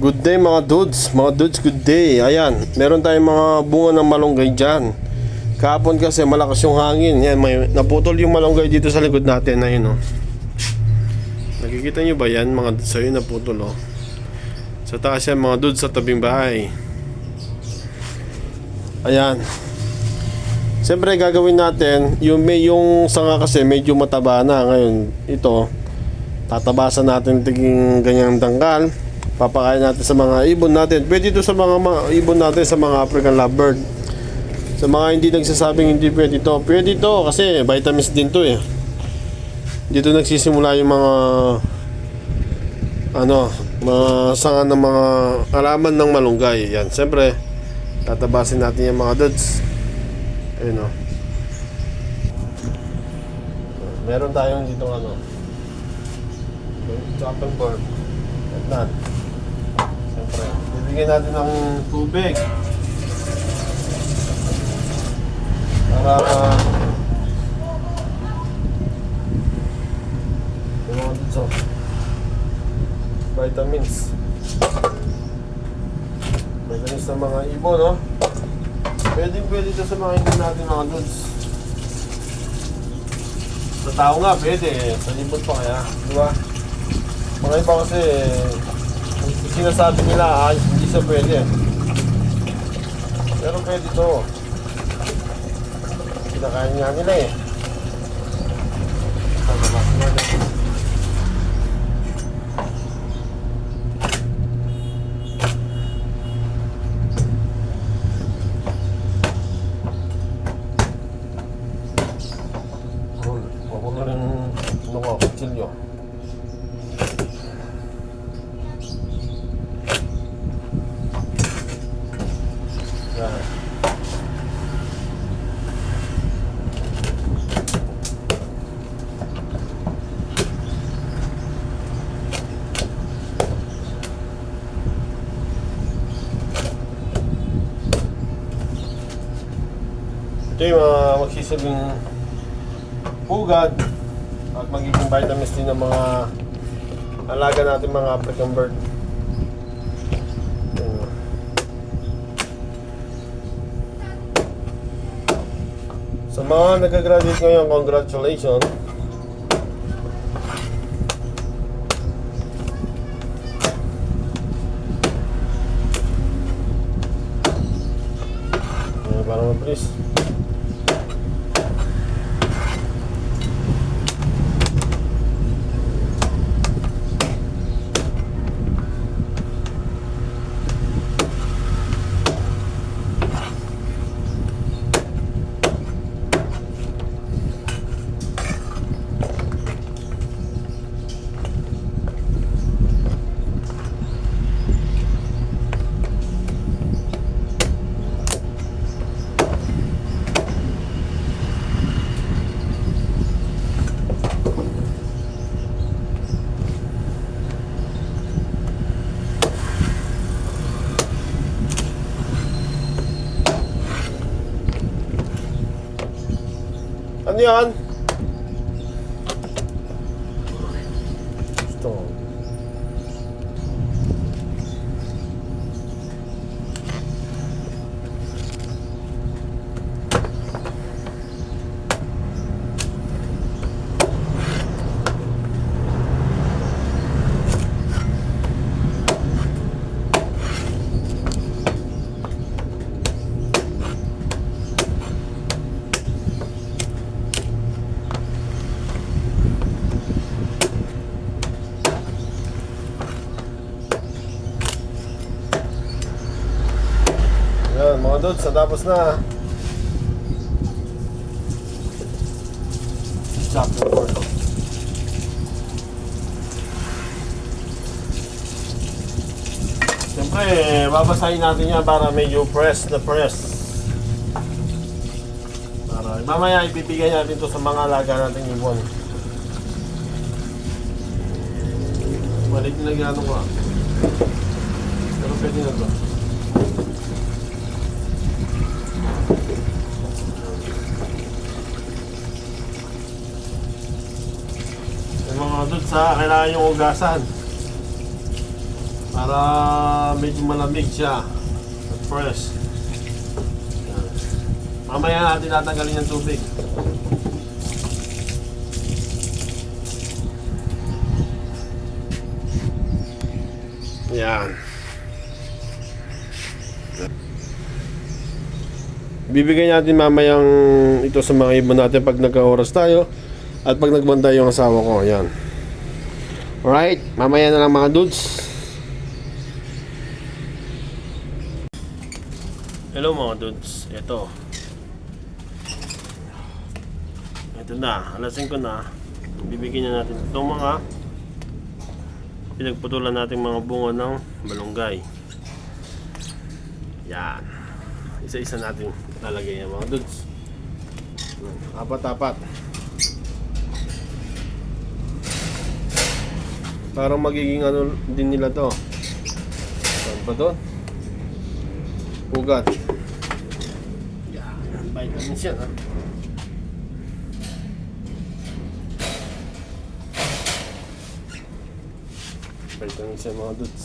Good day mga dudes, mga dudes good day. Ayan, meron tayong mga bunga ng malunggay dyan. Kahapon kasi malakas yung hangin. Yan, may, naputol yung malunggay dito sa likod natin. Ayun oh. Nakikita nyo ba yan mga dudes? Ayun naputol oh. Sa taas yan mga dudes sa tabing bahay. Ayan. Siyempre gagawin natin Yung, may, yung sanga kasi medyo mataba na. Ngayon ito Tatabasan natin tiging ganyang dangkal papakain natin sa mga ibon natin. Pwede ito sa mga, mga ibon natin sa mga African lovebird. Sa mga hindi nagsasabing hindi pwede ito. Pwede ito kasi vitamins din to eh. Dito nagsisimula yung mga ano, mga sanga ng mga alaman ng malunggay. Yan, siyempre tatabasin natin yung mga dudes. Ayun o. Meron tayong dito ano. Chopping board. At not. Siyempre, bibigyan natin ng tubig. Para mga dito. Vitamins. Vitamins ng mga ibon, no? Pwede pwede ito sa mga ibon natin mga dudes. Sa tao nga, pwede. Sa ibon pa kaya. Di ba? Mga iba kasi sinasabi nila ah, hindi siya pwede. Pero pwede to. Kinakain nga nila eh. Tama na. Huwag mo rin ano ko, kutsilyo. Yan. Ito yung mga magsisilbing pugad at magiging vitamins din ng mga alaga natin mga African bird. Sa mga nag-graduate ngayon, congratulations. Para mabilis. Ano yan? Ito. Yan, mga dudes, natapos na. Chapter 4. Siyempre, babasahin natin yan para medyo press na press. Para, mamaya ibibigay natin to sa mga alaga natin ibon. Balik na gano'n ko ah. Pero pwede na to. Dudes ha, kailangan yung ugasan. Para medyo malamig siya. At fresh. Yan. Mamaya natin tatanggalin yung tubig. Yan. Bibigay natin mamayang ito sa mga ibon natin pag nagka-oras tayo at pag nagbantay yung asawa ko. Yan. Alright, mamaya na lang mga dudes. Hello mga dudes, ito. Ito na, alasin ko na. Bibigyan na natin itong mga pinagputulan natin mga bunga ng malunggay. Yan. Isa-isa natin lalagay yan mga dudes. Apat-apat. Parang magiging ano din nila to. Saan ba to? Ugat. Yan. Vitamins yan ha. Vitamins yan mga dudes.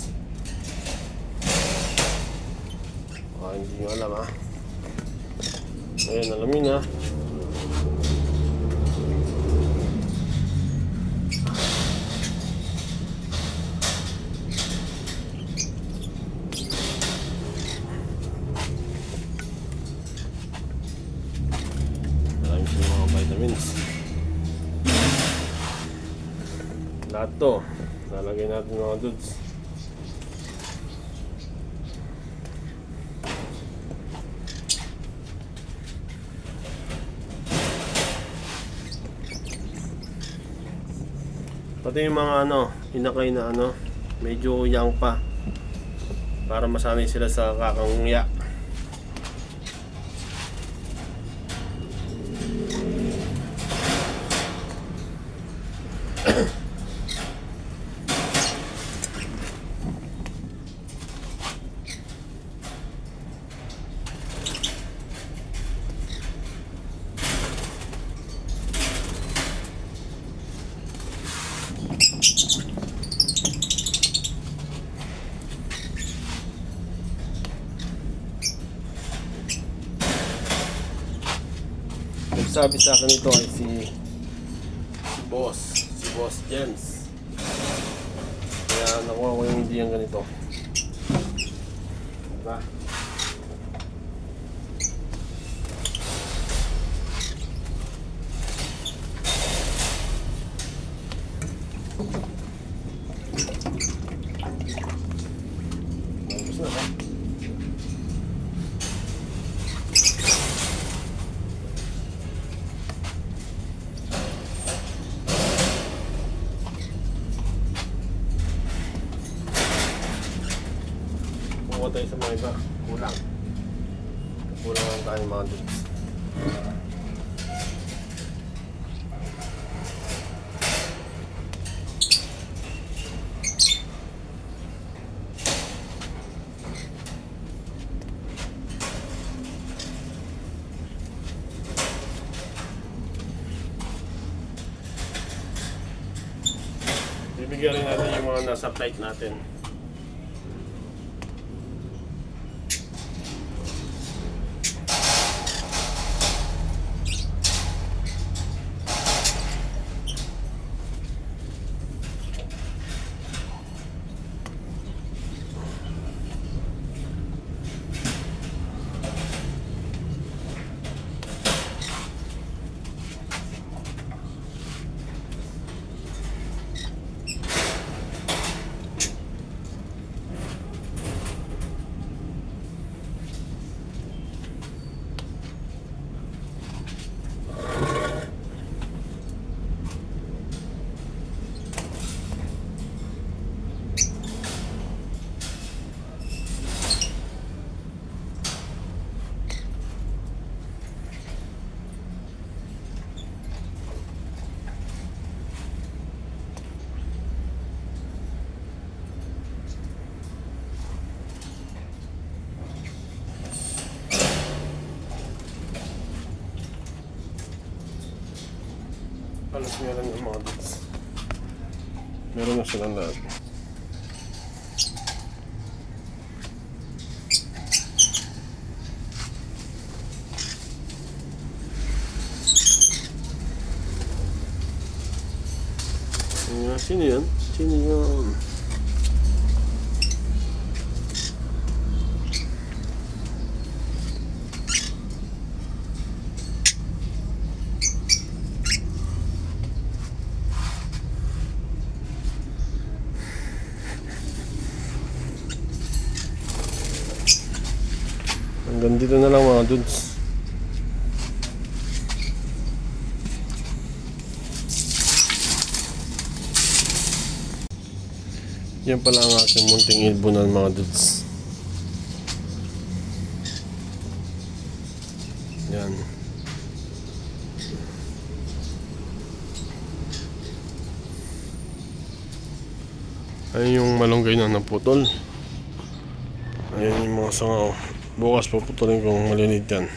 Ah, hindi nyo alam ha. Ngayon, alamin ha. Vitamins. Lahat to, lalagay natin mga dudes. Pati yung mga ano, inakay na ano, medyo young pa. Para masanay sila sa kakanguya. Nagsabi sa akin ito ay si Boss, si Boss Jens. Kaya nakuha ko yung hindi yung ganito. Diba? Tapos tayo sa mga iba. Kulang. Kulang ang tayo mga dudes. Bibigyan rin natin yung mga nasa plate natin. tanesini yaramıyorum abi. Yaram olsadan lazım. Çiniyon, çiniyon. Hanggang dito na lang mga dudes. Yan pala ang aking munting ilbunan mga dudes. Yan. Ayun yung malunggay na naputol. Ayan yung mga sanga. oh. Bukas paputulin kong malinid yan.